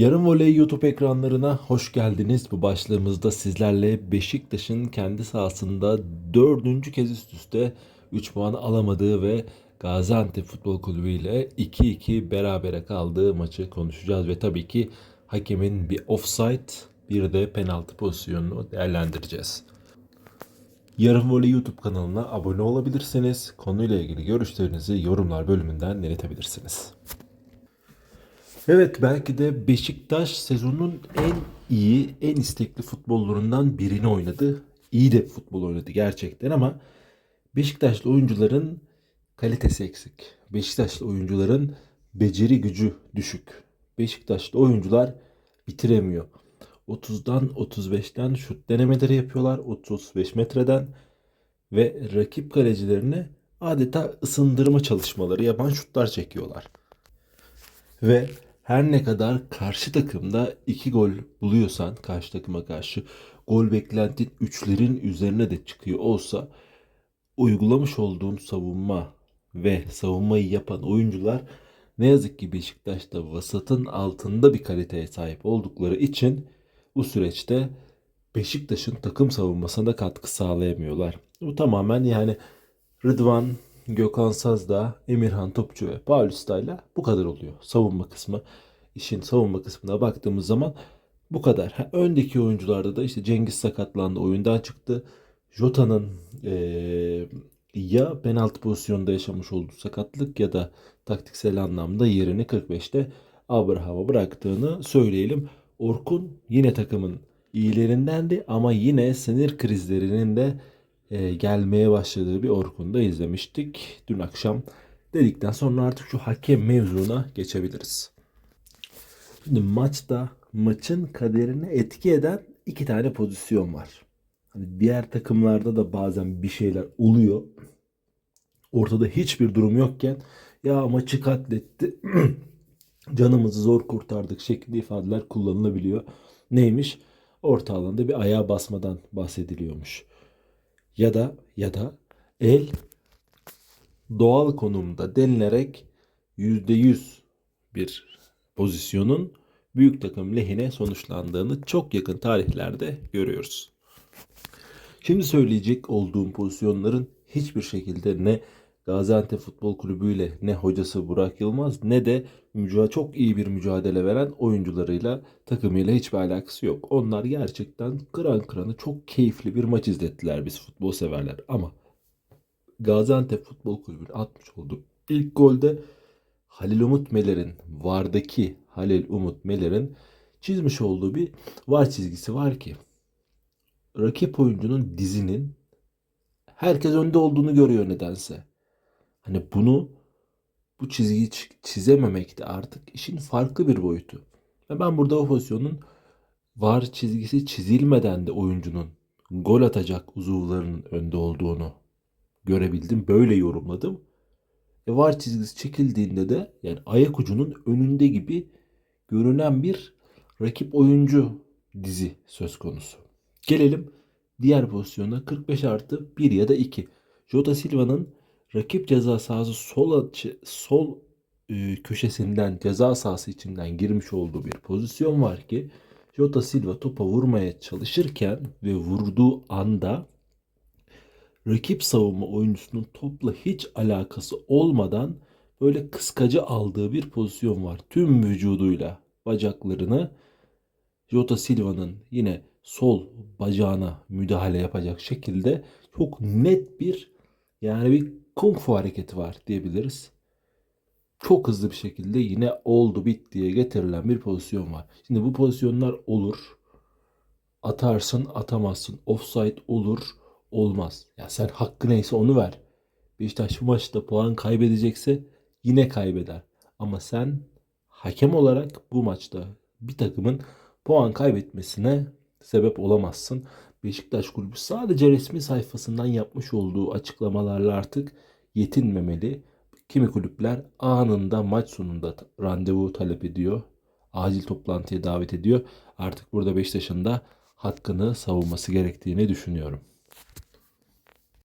Yarın Voley YouTube ekranlarına hoş geldiniz. Bu başlığımızda sizlerle Beşiktaş'ın kendi sahasında dördüncü kez üst üste 3 puan alamadığı ve Gaziantep Futbol Kulübü ile 2-2 berabere kaldığı maçı konuşacağız. Ve tabii ki hakemin bir offside bir de penaltı pozisyonunu değerlendireceğiz. Yarın Voley YouTube kanalına abone olabilirsiniz. Konuyla ilgili görüşlerinizi yorumlar bölümünden iletebilirsiniz. Evet belki de Beşiktaş sezonun en iyi, en istekli futbollarından birini oynadı. İyi de futbol oynadı gerçekten ama Beşiktaşlı oyuncuların kalitesi eksik. Beşiktaşlı oyuncuların beceri gücü düşük. Beşiktaşlı oyuncular bitiremiyor. 30'dan 35'ten şut denemeleri yapıyorlar. 30-35 metreden ve rakip kalecilerine adeta ısındırma çalışmaları, yaban şutlar çekiyorlar. Ve her ne kadar karşı takımda iki gol buluyorsan karşı takıma karşı gol beklentin üçlerin üzerine de çıkıyor olsa uygulamış olduğun savunma ve savunmayı yapan oyuncular ne yazık ki Beşiktaş'ta vasatın altında bir kaliteye sahip oldukları için bu süreçte Beşiktaş'ın takım savunmasına katkı sağlayamıyorlar. Bu tamamen yani Rıdvan, Gökhan Sazdağ, Emirhan Topçu ve Paulista'yla bu kadar oluyor. Savunma kısmı. işin savunma kısmına baktığımız zaman bu kadar. Ha, öndeki oyuncularda da işte Cengiz sakatlandı, oyundan çıktı. Jota'nın eee, ya penaltı pozisyonunda yaşamış olduğu sakatlık ya da taktiksel anlamda yerini 45'te Abraham'a bıraktığını söyleyelim. Orkun yine takımın iyilerindendi ama yine sinir krizlerinin de e, gelmeye başladığı bir Orkun'da izlemiştik dün akşam. Dedikten sonra artık şu hakem mevzuna geçebiliriz. Şimdi maçta maçın kaderini etki eden iki tane pozisyon var. Hani diğer takımlarda da bazen bir şeyler oluyor. Ortada hiçbir durum yokken ya maçı katletti. Canımızı zor kurtardık şeklinde ifadeler kullanılabiliyor. Neymiş? Orta alanda bir ayağa basmadan bahsediliyormuş. Ya da ya da el doğal konumda denilerek %100 bir pozisyonun büyük takım lehine sonuçlandığını çok yakın tarihlerde görüyoruz. Şimdi söyleyecek olduğum pozisyonların hiçbir şekilde ne Gaziantep Futbol Kulübü ile ne hocası Burak Yılmaz ne de çok iyi bir mücadele veren oyuncularıyla takımıyla hiçbir alakası yok. Onlar gerçekten kıran kıranı çok keyifli bir maç izlettiler biz futbol severler ama Gaziantep Futbol Kulübü'nün atmış olduğu ilk golde Halil Umut Meler'in vardaki Halil Umut Meler'in çizmiş olduğu bir var çizgisi var ki rakip oyuncunun dizinin herkes önde olduğunu görüyor nedense. Hani bunu bu çizgiyi çizememek de artık işin farklı bir boyutu. Ve ben burada o pozisyonun var çizgisi çizilmeden de oyuncunun gol atacak uzuvlarının önde olduğunu görebildim. Böyle yorumladım. E var çizgisi çekildiğinde de yani ayak ucunun önünde gibi görünen bir rakip oyuncu dizi söz konusu. Gelelim diğer pozisyona 45 artı 1 ya da 2. Jota Silva'nın rakip ceza sahası sol, açı- sol e, köşesinden ceza sahası içinden girmiş olduğu bir pozisyon var ki Jota Silva topa vurmaya çalışırken ve vurduğu anda rakip savunma oyuncusunun topla hiç alakası olmadan böyle kıskacı aldığı bir pozisyon var. Tüm vücuduyla bacaklarını Jota Silva'nın yine sol bacağına müdahale yapacak şekilde çok net bir yani bir kung fu hareketi var diyebiliriz. Çok hızlı bir şekilde yine oldu bit diye getirilen bir pozisyon var. Şimdi bu pozisyonlar olur. Atarsın atamazsın. Offside olur olmaz. Ya sen hakkı neyse onu ver. Beşiktaş bu maçta puan kaybedecekse yine kaybeder. Ama sen hakem olarak bu maçta bir takımın puan kaybetmesine sebep olamazsın. Beşiktaş Kulübü sadece resmi sayfasından yapmış olduğu açıklamalarla artık yetinmemeli. Kimi kulüpler anında maç sonunda randevu talep ediyor. Acil toplantıya davet ediyor. Artık burada Beşiktaş'ın da hakkını savunması gerektiğini düşünüyorum.